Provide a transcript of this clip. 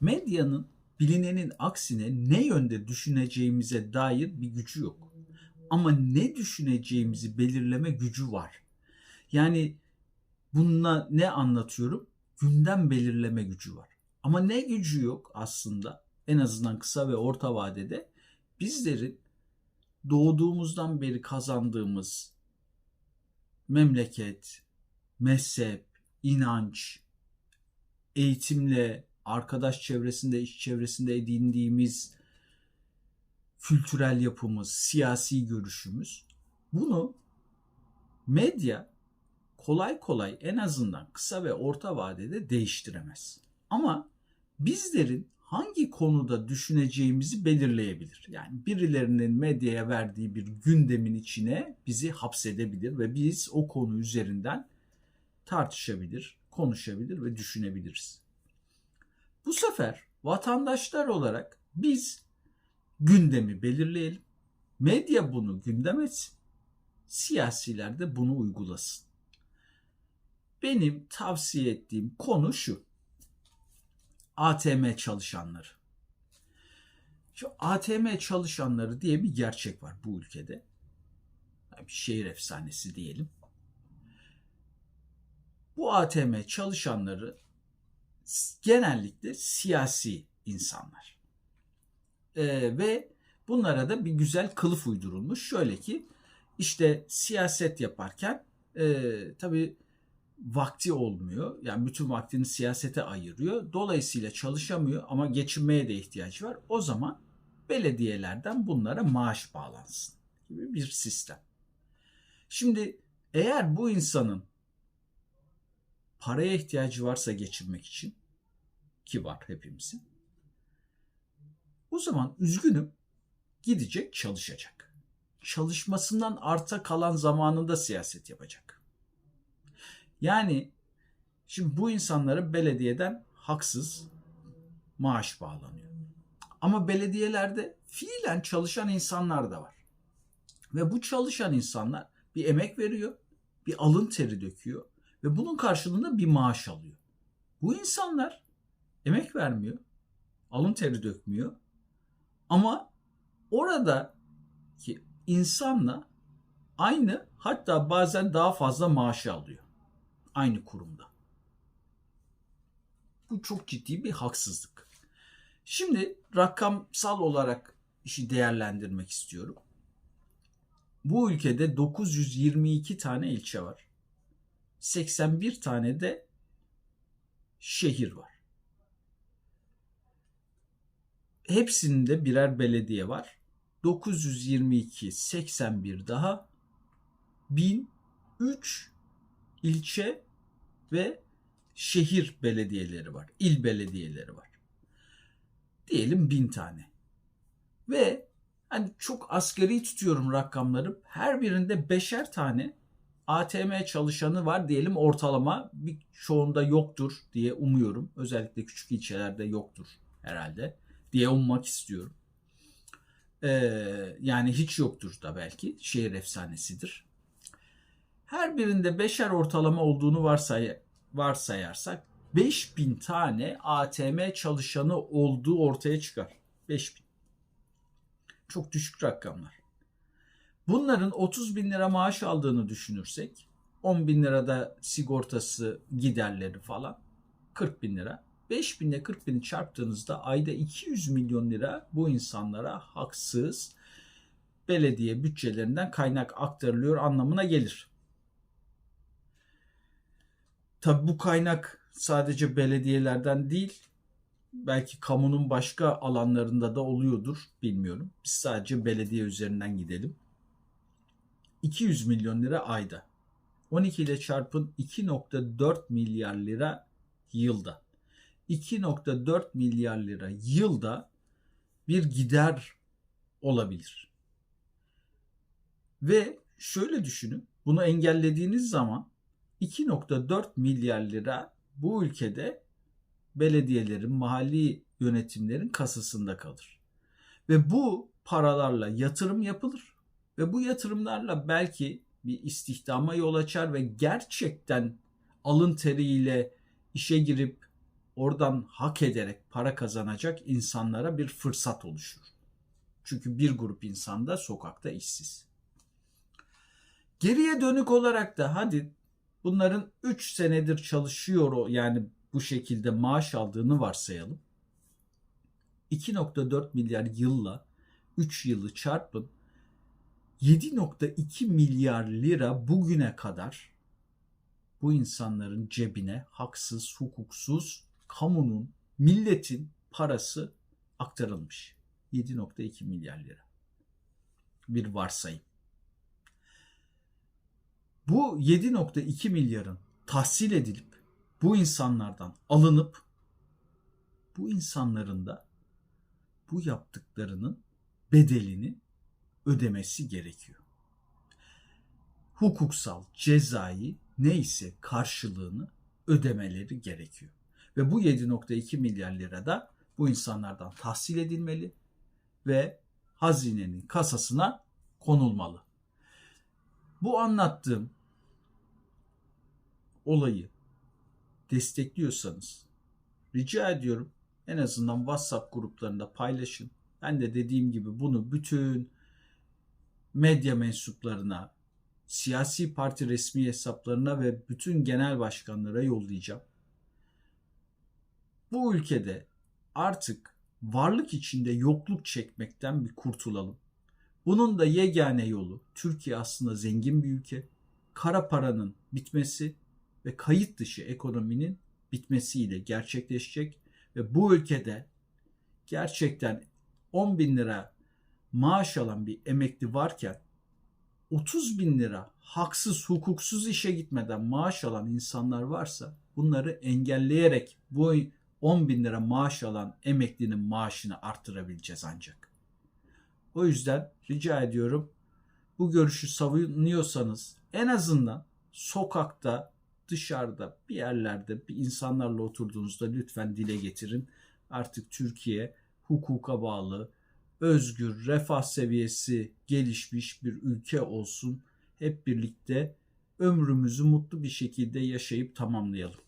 Medyanın bilinenin aksine ne yönde düşüneceğimize dair bir gücü yok. Ama ne düşüneceğimizi belirleme gücü var. Yani bununla ne anlatıyorum? Gündem belirleme gücü var. Ama ne gücü yok aslında en azından kısa ve orta vadede bizlerin doğduğumuzdan beri kazandığımız memleket, mezhep, inanç, eğitimle, arkadaş çevresinde, iş çevresinde edindiğimiz kültürel yapımız, siyasi görüşümüz bunu medya kolay kolay en azından kısa ve orta vadede değiştiremez. Ama bizlerin hangi konuda düşüneceğimizi belirleyebilir. Yani birilerinin medyaya verdiği bir gündemin içine bizi hapsedebilir ve biz o konu üzerinden tartışabilir, konuşabilir ve düşünebiliriz. Bu sefer vatandaşlar olarak biz gündemi belirleyelim. Medya bunu gündem etsin. Siyasiler de bunu uygulasın. Benim tavsiye ettiğim konu şu. ATM çalışanları. Şu ATM çalışanları diye bir gerçek var bu ülkede. Bir şehir efsanesi diyelim. Bu ATM çalışanları genellikle siyasi insanlar. Ee, ve bunlara da bir güzel kılıf uydurulmuş. Şöyle ki işte siyaset yaparken e, tabii vakti olmuyor. Yani bütün vaktini siyasete ayırıyor. Dolayısıyla çalışamıyor ama geçinmeye de ihtiyacı var. O zaman belediyelerden bunlara maaş bağlansın gibi bir sistem. Şimdi eğer bu insanın paraya ihtiyacı varsa geçinmek için ki var hepimizin. O zaman üzgünüm gidecek çalışacak. Çalışmasından arta kalan zamanında siyaset yapacak. Yani şimdi bu insanlara belediyeden haksız maaş bağlanıyor. Ama belediyelerde fiilen çalışan insanlar da var. Ve bu çalışan insanlar bir emek veriyor, bir alın teri döküyor ve bunun karşılığında bir maaş alıyor. Bu insanlar emek vermiyor, alın teri dökmüyor ama orada ki insanla aynı hatta bazen daha fazla maaşı alıyor aynı kurumda. Bu çok ciddi bir haksızlık. Şimdi rakamsal olarak işi değerlendirmek istiyorum. Bu ülkede 922 tane ilçe var. 81 tane de şehir var. Hepsinde birer belediye var. 922, 81 daha 1003 ilçe ve şehir belediyeleri var. il belediyeleri var. Diyelim bin tane. Ve hani çok asgari tutuyorum rakamları. Her birinde beşer tane ATM çalışanı var diyelim ortalama. Bir çoğunda yoktur diye umuyorum. Özellikle küçük ilçelerde yoktur herhalde diye ummak istiyorum. Ee, yani hiç yoktur da belki. Şehir efsanesidir. Her birinde beşer ortalama olduğunu varsay varsayarsak 5000 tane ATM çalışanı olduğu ortaya çıkar. 5000. Çok düşük rakamlar. Bunların 30 bin lira maaş aldığını düşünürsek 10 bin lirada sigortası giderleri falan 40 bin lira. 5 binle 40 bini çarptığınızda ayda 200 milyon lira bu insanlara haksız belediye bütçelerinden kaynak aktarılıyor anlamına gelir. Tabi bu kaynak sadece belediyelerden değil belki kamunun başka alanlarında da oluyordur bilmiyorum. Biz sadece belediye üzerinden gidelim. 200 milyon lira ayda. 12 ile çarpın 2.4 milyar lira yılda. 2.4 milyar lira yılda bir gider olabilir. Ve şöyle düşünün. Bunu engellediğiniz zaman 2.4 milyar lira bu ülkede belediyelerin, mahalli yönetimlerin kasasında kalır. Ve bu paralarla yatırım yapılır. Ve bu yatırımlarla belki bir istihdama yol açar ve gerçekten alın teriyle işe girip oradan hak ederek para kazanacak insanlara bir fırsat oluşur. Çünkü bir grup insan da sokakta işsiz. Geriye dönük olarak da hadi bunların 3 senedir çalışıyor o yani bu şekilde maaş aldığını varsayalım. 2.4 milyar yılla 3 yılı çarpın 7.2 milyar lira bugüne kadar bu insanların cebine haksız, hukuksuz, kamunun, milletin parası aktarılmış. 7.2 milyar lira. Bir varsayım. Bu 7.2 milyarın tahsil edilip bu insanlardan alınıp bu insanların da bu yaptıklarının bedelini ödemesi gerekiyor. Hukuksal, cezai neyse karşılığını ödemeleri gerekiyor. Ve bu 7.2 milyar lira da bu insanlardan tahsil edilmeli ve hazinenin kasasına konulmalı. Bu anlattığım olayı destekliyorsanız rica ediyorum en azından WhatsApp gruplarında paylaşın. Ben de dediğim gibi bunu bütün medya mensuplarına, siyasi parti resmi hesaplarına ve bütün genel başkanlara yollayacağım. Bu ülkede artık varlık içinde yokluk çekmekten bir kurtulalım. Bunun da yegane yolu Türkiye aslında zengin bir ülke. Kara paranın bitmesi ve kayıt dışı ekonominin bitmesiyle gerçekleşecek ve bu ülkede gerçekten 10 bin lira maaş alan bir emekli varken 30 bin lira haksız hukuksuz işe gitmeden maaş alan insanlar varsa bunları engelleyerek bu 10 bin lira maaş alan emeklinin maaşını arttırabileceğiz ancak. O yüzden rica ediyorum bu görüşü savunuyorsanız en azından sokakta, dışarıda, bir yerlerde bir insanlarla oturduğunuzda lütfen dile getirin. Artık Türkiye hukuka bağlı, özgür, refah seviyesi gelişmiş bir ülke olsun. Hep birlikte ömrümüzü mutlu bir şekilde yaşayıp tamamlayalım.